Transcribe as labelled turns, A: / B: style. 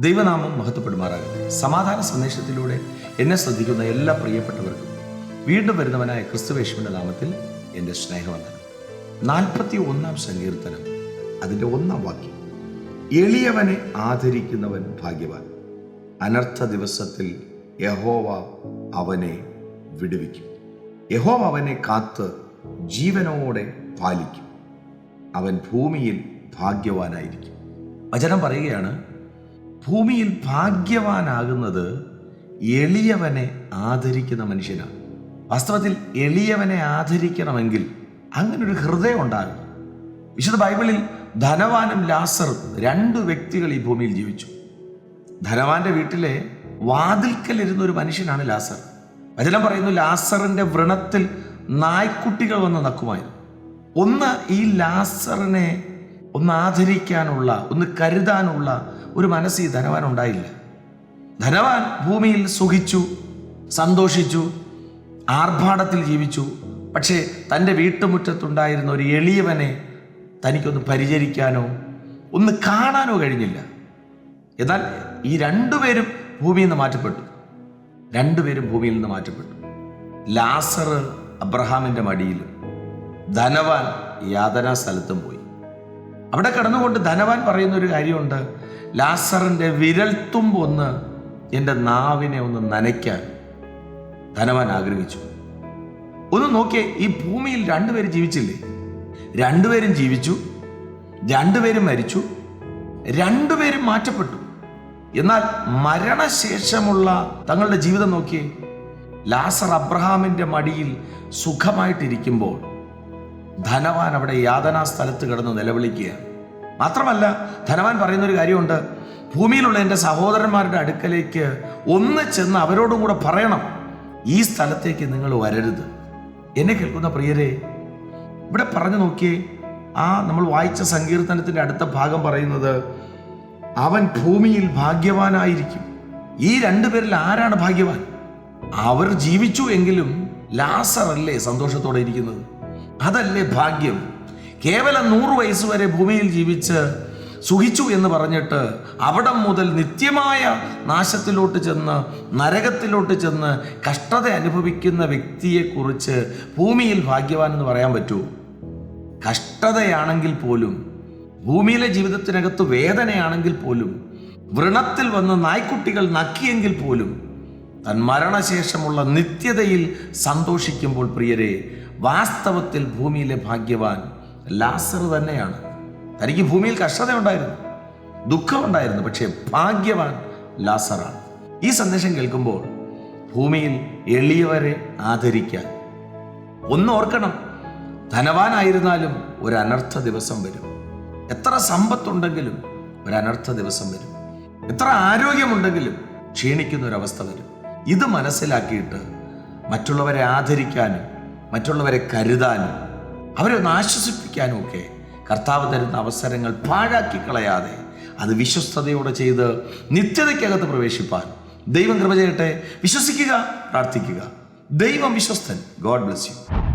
A: ദൈവനാമം മഹത്വപ്പെടുമാറാകട്ടെ. സമാധാന സന്ദേശത്തിലൂടെ എന്നെ ശ്രദ്ധിക്കുന്ന എല്ലാ പ്രിയപ്പെട്ടവർക്കും വീണ്ടും വരുന്നവനായ ക്രിസ്തുവേശുവിന്റെ നാമത്തിൽ എന്റെ സ്നേഹവന്ദനം. നാൽപ്പത്തി ഒന്നാം സങ്കീർത്തനം അതിന്റെ ഒന്നാം വാക്യം. എളിയവനെ ആദരിക്കുന്നവൻ ഭാഗ്യവാൻ. അനർത്ഥ ദിവസത്തിൽ യഹോവ അവനെ വിടുവിക്കും. യഹോവ അവനെ കാത്ത് ജീവനോടെ പാലിക്കും. അവൻ ഭൂമിയിൽ ഭാഗ്യവാനായിരിക്കും. വചനം പറയുകയാണ് ഭൂമിയിൽ ഭാഗ്യവാനാകുന്നത് എളിയവനെ ആദരിക്കുന്ന മനുഷ്യനാണ്. വാസ്തവത്തിൽ എളിയവനെ ആദരിക്കണമെങ്കിൽ അങ്ങനൊരു ഹൃദയം ഉണ്ടാകും വിശുദ്ധ ബൈബിളിൽ ധനവാനും ലാസറും രണ്ട് വ്യക്തികൾ ഈ ഭൂമിയിൽ ജീവിച്ചു. ധനവാന്റെ വീട്ടിലെ വാതിൽക്കലിരുന്ന ഒരു മനുഷ്യനാണ് ലാസർ. വചനം പറയുന്നു ലാസറിന്റെ വ്രണത്തിൽ നായ്ക്കുട്ടികൾ വന്ന് നക്കുമായിരുന്നു. ഒന്ന് ഈ ലാസറിനെ ഒന്ന് ആദരിക്കാനുള്ള ഒന്ന് കരുതാനുള്ള ഒരു മനസ്സ് ഈ ധനവാൻ ഉണ്ടായില്ല. ധനവാൻ ഭൂമിയിൽ സുഖിച്ചു സന്തോഷിച്ചു ആർഭാടത്തിൽ ജീവിച്ചു. പക്ഷേ തന്റെ വീട്ടുമുറ്റത്തുണ്ടായിരുന്ന ഒരു എളിയവനെ തനിക്കൊന്ന് പരിചരിക്കാനോ ഒന്ന് കാണാനോ കഴിഞ്ഞില്ല. എന്നാൽ ഈ രണ്ടുപേരും ഭൂമിയിൽ നിന്ന് മാറ്റപ്പെട്ടു. രണ്ടുപേരും ഭൂമിയിൽ നിന്ന് മാറ്റപ്പെട്ടു. ലാസർ അബ്രഹാമിന്റെ മടിയിൽ ധനവാൻ യാതനാ സ്ഥലത്തും പോയി. അവിടെ കടന്നുകൊണ്ട് ധനവാൻ പറയുന്ന ഒരു കാര്യമുണ്ട്. ലാസറിന്റെ വിരൽത്തുമ്പ് ഒന്ന് എന്റെ നാവിനെ ഒന്ന് നനയ്ക്കാൻ ധനവാൻ ആഗ്രഹിച്ചു. ഒന്ന് നോക്കിയേ ഈ ഭൂമിയിൽ രണ്ടുപേരും ജീവിച്ചില്ലേ? രണ്ടുപേരും ജീവിച്ചു രണ്ടുപേരും മരിച്ചു രണ്ടുപേരും മാറ്റപ്പെട്ടു. എന്നാൽ മരണശേഷമുള്ള തങ്ങളുടെ ജീവിതം നോക്കിയേ ലാസർ അബ്രഹാമിന്റെ മടിയിൽ സുഖമായിട്ടിരിക്കുമ്പോൾ ധനവാൻ അവിടെ യാതനാ സ്ഥലത്ത് കിടന്ന് നിലവിളിക്കുകയാണ്. മാത്രമല്ല ധനവാൻ പറയുന്ന ഒരു കാര്യമുണ്ട്. ഭൂമിയിലുള്ള എന്റെ സഹോദരന്മാരുടെ അടുക്കലേക്ക് ഒന്ന് ചെന്ന് അവരോടും കൂടെ പറയണം. ഈ സ്ഥലത്തേക്ക് നിങ്ങൾ വരരുത്. എന്നെ കേൾക്കുന്ന പ്രിയരെ ഇവിടെ പറഞ്ഞു നോക്കിയേ ആ നമ്മൾ വായിച്ച സങ്കീർത്തനത്തിന്റെ അടുത്ത ഭാഗം പറയുന്നത് അവൻ ഭൂമിയിൽ ഭാഗ്യവാനായിരിക്കും. ഈ രണ്ടുപേരിൽ ആരാണ് ഭാഗ്യവാൻ? അവർ ജീവിച്ചു എങ്കിലും ലാസർ അല്ലേ സന്തോഷത്തോടെ ഇരിക്കുന്നത്? അതല്ലേ ഭാഗ്യം? കേവലം നൂറ് വയസ്സ് വരെ ഭൂമിയിൽ ജീവിച്ച് സുഖിച്ചു എന്ന് പറഞ്ഞിട്ട് അവിടം മുതൽ നിത്യമായ നാശത്തിലോട്ട് ചെന്ന് നരകത്തിലോട്ട് ചെന്ന് കഷ്ടത അനുഭവിക്കുന്ന വ്യക്തിയെക്കുറിച്ച് ഭൂമിയിൽ ഭാഗ്യവാൻ എന്ന് പറയാൻ പറ്റുമോ കഷ്ടതയാണെങ്കിൽ പോലും ഭൂമിയിലെ ജീവിതത്തിനകത്ത് വേദനയാണെങ്കിൽ പോലും വ്രണത്തിൽ വന്ന് നായ്ക്കുട്ടികൾ നക്കിയെങ്കിൽ പോലും തൻ മരണശേഷമുള്ള നിത്യതയിൽ സന്തോഷിക്കുമ്പോൾ പ്രിയരെ വാസ്തവത്തിൽ ഭൂമിയിലെ ഭാഗ്യവാൻ ലാസർ തന്നെയാണ്. തനിക്ക് ഭൂമിയിൽ കഷ്ടത ഉണ്ടായിരുന്നു ദുഃഖമുണ്ടായിരുന്നു പക്ഷേ ഭാഗ്യവാൻ ലാസറാണ്. ഈ സന്ദേശം കേൾക്കുമ്പോൾ ഭൂമിയിൽ എളിയവരെ ആദരിക്കാൻ ഒന്ന് ഓർക്കണം. ധനവാനായിരുന്നാലും ഒരു അനർത്ഥ ദിവസം വരും. എത്ര സമ്പത്തുണ്ടെങ്കിലും ഒരു അനർത്ഥ ദിവസം വരും. എത്ര ആരോഗ്യമുണ്ടെങ്കിലും ക്ഷീണിക്കുന്ന ഒരവസ്ഥ വരും. ഇത് മനസ്സിലാക്കിയിട്ട് മറ്റുള്ളവരെ ആദരിക്കാനും മറ്റുള്ളവരെ കരുതാനും അവരെ ഒന്ന് ആശ്വസിപ്പിക്കാനും ഒക്കെ കർത്താവ് തരുന്ന അവസരങ്ങൾ പാഴാക്കി കളയാതെ അത് വിശ്വസ്തയോടെ ചെയ്ത് നിത്യതയ്ക്കകത്ത് പ്രവേശിപ്പാൻ. ദൈവം കൃപ ചെയ്യട്ടെ. വിശ്വസിക്കുക പ്രാർത്ഥിക്കുക. ദൈവം വിശ്വസ്തൻ. God bless you.